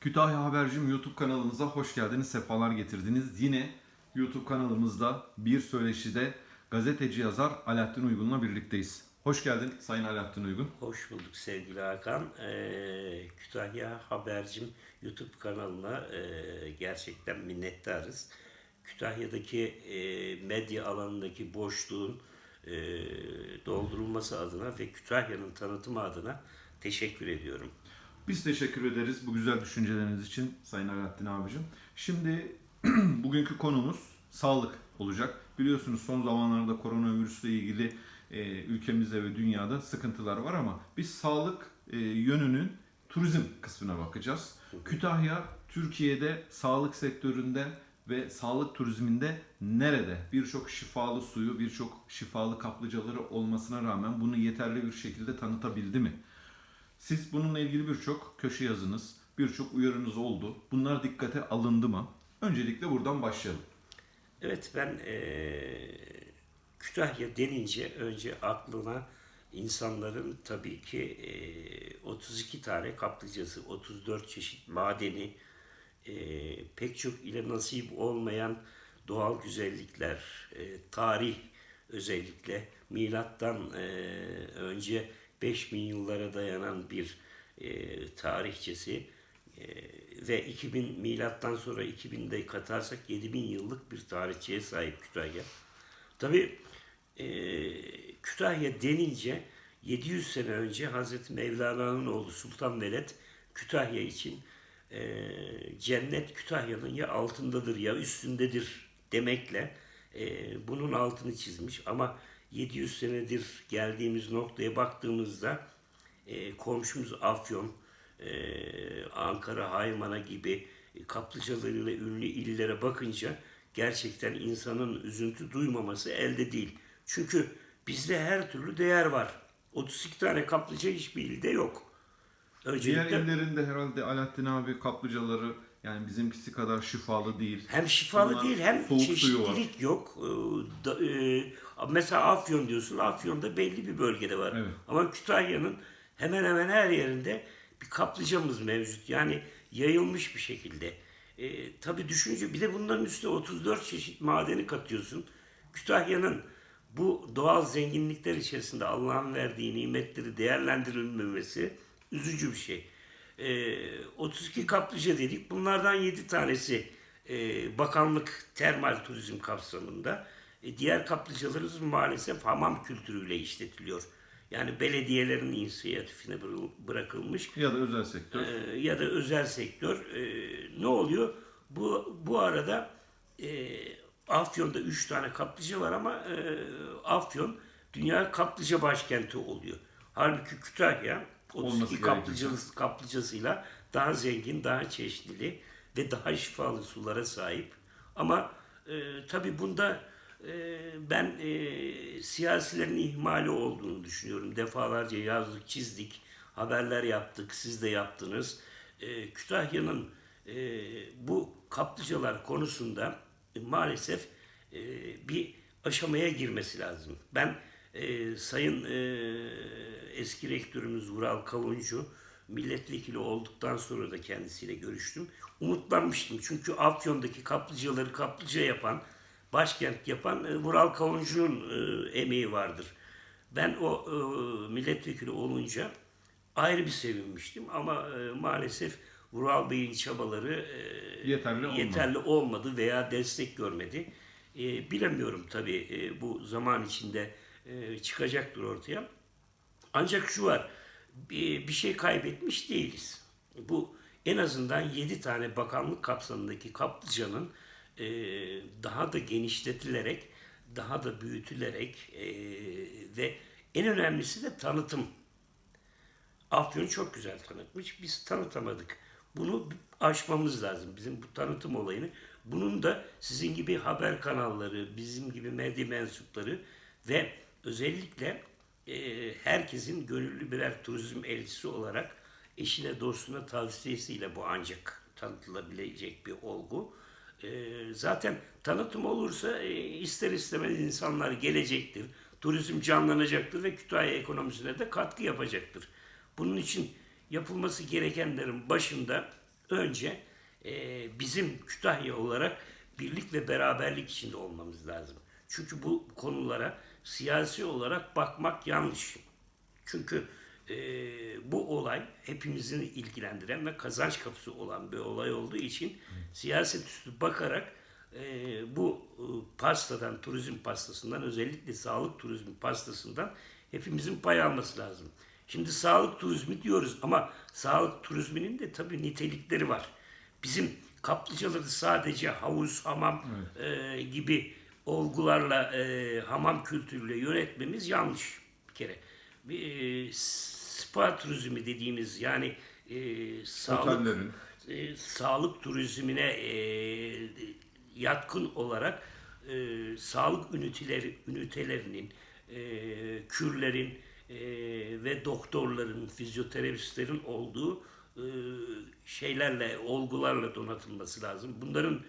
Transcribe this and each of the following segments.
Kütahya Habercim YouTube kanalımıza hoş geldiniz, sefalar getirdiniz. Yine YouTube kanalımızda bir söyleşide gazeteci yazar Alaaddin Uygun'la birlikteyiz. Hoş geldin Sayın Alaaddin Uygun. Hoş bulduk sevgili Hakan. Ee, Kütahya Habercim YouTube kanalına e, gerçekten minnettarız. Kütahya'daki e, medya alanındaki boşluğun e, doldurulması adına ve Kütahya'nın tanıtımı adına teşekkür ediyorum. Biz teşekkür ederiz bu güzel düşünceleriniz için Sayın Alaaddin abicim. Şimdi bugünkü konumuz sağlık olacak. Biliyorsunuz son zamanlarda koronavirüsle ilgili e, ülkemizde ve dünyada sıkıntılar var ama biz sağlık e, yönünün turizm kısmına bakacağız. Kütahya Türkiye'de sağlık sektöründe ve sağlık turizminde nerede? Birçok şifalı suyu, birçok şifalı kaplıcaları olmasına rağmen bunu yeterli bir şekilde tanıtabildi mi? Siz bununla ilgili birçok köşe yazınız, birçok uyarınız oldu. Bunlar dikkate alındı mı? Öncelikle buradan başlayalım. Evet ben eee, Kütahya denince önce aklına insanların tabii ki eee, 32 tane kaplıcası, 34 çeşit madeni, eee, pek çok ile nasip olmayan doğal güzellikler, eee, tarih özellikle milattan eee, önce 5000 yıllara dayanan bir eee, tarihçesi eee, ve 2000 milattan sonra 2000'de katarsak 7000 yıllık bir tarihçeye sahip Kütahya. Tabi Kütahya denince 700 sene önce Hazreti Mevlana'nın oğlu Sultan Veled Kütahya için eee, cennet Kütahya'nın ya altındadır ya üstündedir demekle eee, bunun altını çizmiş. Ama 700 senedir geldiğimiz noktaya baktığımızda e, komşumuz Afyon, e, Ankara, Haymana gibi kaplıcalarıyla ünlü illere bakınca gerçekten insanın üzüntü duymaması elde değil. Çünkü bizde her türlü değer var. 32 tane kaplıca hiçbir ilde yok. Diğer Öncelikle illerinde herhalde Alaaddin abi kaplıcaları yani bizimkisi kadar şifalı değil. hem şifalı Onlar değil hem soğuk suyu var. çeşitlilik yok. Ee, da- e, mesela Afyon diyorsun. Afyon'da belli bir bölgede var. Evet. Ama Kütahya'nın hemen hemen her yerinde bir kaplıcamız mevcut. Yani yayılmış bir şekilde. Ee, tabii düşünce bir de bunların üstüne 34 çeşit madeni katıyorsun. Kütahya'nın bu doğal zenginlikler içerisinde Allah'ın verdiği nimetleri değerlendirilmemesi üzücü bir şey. Ee, 32 kaplıca dedik. Bunlardan 7 tanesi e, bakanlık termal turizm kapsamında. E, diğer kaplıcalarımız maalesef hamam kültürüyle işletiliyor. Yani belediyelerin inisiyatifine bıra- bırakılmış Ya da özel sektör. e, ya da özel sektör. E, ne oluyor? Bu bu arada e, Afyon'da 3 tane kaplıca var ama e, Afyon dünya kaplıca başkenti oluyor. Halbuki Kütahya 32 gerekirse. kaplıcası, kaplıcasıyla daha zengin, daha çeşitli ve daha şifalı sulara sahip. Ama e, tabii bunda e, ben e, siyasilerin ihmali olduğunu düşünüyorum. Defalarca yazdık, çizdik, haberler yaptık, siz de yaptınız. E, Kütahya'nın e, bu kaplıcalar konusunda e, maalesef e, bir aşamaya girmesi lazım. Ben e, Sayın e, eski rektörümüz Vural Kavuncu milletvekili olduktan sonra da kendisiyle görüştüm. Umutlanmıştım çünkü Afyon'daki kaplıcaları kaplıca yapan, başkent yapan e, Vural Kavuncu'nun e, emeği vardır. Ben o e, milletvekili olunca ayrı bir sevinmiştim ama e, maalesef Vural Bey'in çabaları e, Yeterli olmadı. yeterli olmadı veya destek görmedi. E, bilemiyorum tabii e, bu zaman içinde e, çıkacaktır ortaya. Ancak şu var, bir, şey kaybetmiş değiliz. Bu en azından 7 tane bakanlık kapsamındaki kaplıcanın e, daha da genişletilerek, daha da büyütülerek e, ve en önemlisi de tanıtım. Afyon çok güzel tanıtmış. Biz tanıtamadık. Bunu aşmamız lazım. Bizim bu tanıtım olayını. Bunun da sizin gibi haber kanalları, bizim gibi medya mensupları ve özellikle e, herkesin gönüllü birer turizm elçisi olarak eşine dostuna tavsiyesiyle bu ancak tanıtılabilecek bir olgu. E, zaten tanıtım olursa e, ister istemez insanlar gelecektir. Turizm canlanacaktır ve Kütahya ekonomisine de katkı yapacaktır. Bunun için yapılması gerekenlerin başında önce e, bizim Kütahya olarak birlik ve beraberlik içinde olmamız lazım. Çünkü bu konulara siyasi olarak bakmak yanlış. Çünkü e, bu olay hepimizin ilgilendiren ve kazanç kapısı olan bir olay olduğu için siyaset üstü bakarak e, bu e, pastadan, turizm pastasından özellikle sağlık turizmi pastasından hepimizin pay alması lazım. Şimdi sağlık turizmi diyoruz ama sağlık turizminin de tabii nitelikleri var. Bizim kaplıcaları sadece havuz, hamam e, gibi olgularla, e, hamam kültürüyle yönetmemiz yanlış bir kere. Bir, e, spa turizmi dediğimiz yani e, sağlık Otellerin. e, sağlık turizmine e, yatkın olarak e, sağlık üniteleri ünitelerinin e, kürlerin e, ve doktorların, fizyoterapistlerin olduğu e, şeylerle, olgularla donatılması lazım. Bunların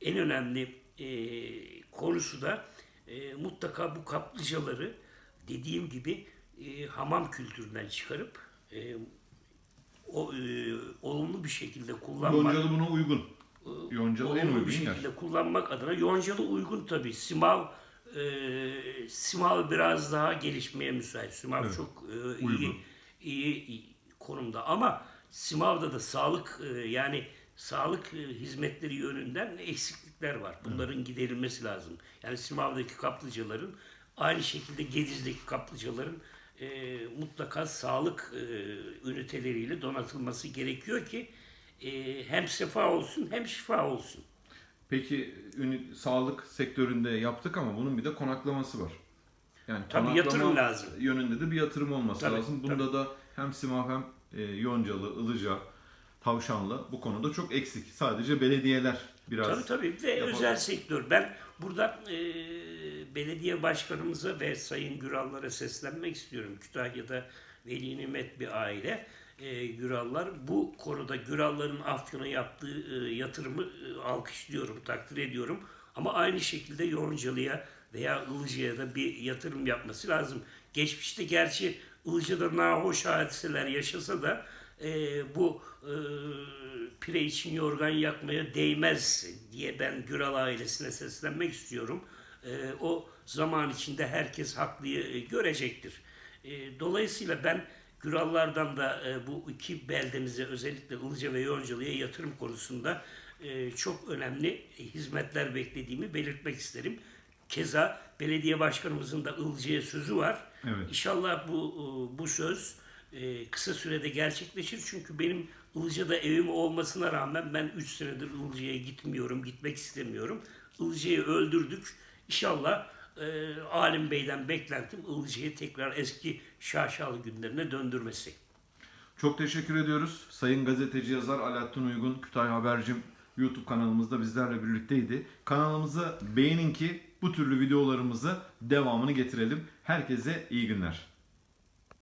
en önemli e, konusu da e, mutlaka bu kaplıcaları dediğim gibi e, hamam kültüründen çıkarıp e, o e, olumlu bir şekilde kullanmak Yoncalı buna uygun. Yoncalı en uygun bir yer. şekilde kullanmak adına Yoncalı uygun tabii. Simav e, Simav biraz daha gelişmeye müsait. Simav Evet, çok e, uygun. iyi, iyi iyi konumda ama Simav'da da sağlık e, yani sağlık e, hizmetleri yönünden eksiklikler var. Bunların giderilmesi lazım. Yani Simav'daki kaplıcaların aynı şekilde Gediz'deki kaplıcaların e, mutlaka sağlık e, üniteleriyle donatılması gerekiyor ki e, hem sefa olsun hem şifa olsun. Peki ünü- sağlık sektöründe yaptık ama bunun bir de konaklaması var. Yani Tabii konaklama yatırım lazım. Yönünde de bir yatırım olması Tabii, lazım. Bunda da hem Simav hem e, Yoncalı, Ilıca, Tavşanlı bu konuda çok eksik. Sadece belediyeler biraz Tabii tabii ve yapalım. özel sektör. Ben burada e, belediye başkanımıza ve Sayın Gürallara seslenmek istiyorum. Kütahya'da veli nimet bir aile. E, Gürallar bu konuda Güralların Afyon'a yaptığı e, yatırımı e, alkışlıyorum, takdir ediyorum. Ama aynı şekilde Yoncalı'ya veya Ilıca'ya da bir yatırım yapması lazım. Geçmişte gerçi Ilıca'da nahoş hadiseler yaşasa da e, bu e, pire için yorgan yakmaya değmez diye ben Güral ailesine seslenmek istiyorum. E, o zaman içinde herkes haklıyı e, görecektir. E, dolayısıyla ben Gürallardan da e, bu iki beldemize özellikle Ilıca ve Yoncalı'ya yatırım konusunda e, çok önemli hizmetler beklediğimi belirtmek isterim. Keza belediye başkanımızın da Ilıca'ya sözü var. Evet. İnşallah bu bu söz e, kısa sürede gerçekleşir. Çünkü benim Ilıca'da evim olmasına rağmen ben 3 senedir Ilıca'ya gitmiyorum, gitmek istemiyorum. Ilıca'yı öldürdük. İnşallah e, Alim Bey'den beklentim Ilıca'yı tekrar eski şaşalı günlerine döndürmesi. Çok teşekkür ediyoruz. Sayın gazeteci yazar Alaaddin Uygun, Kütahya Habercim YouTube kanalımızda bizlerle birlikteydi. Kanalımızı beğenin ki bu türlü videolarımızı devamını getirelim. Herkese iyi günler.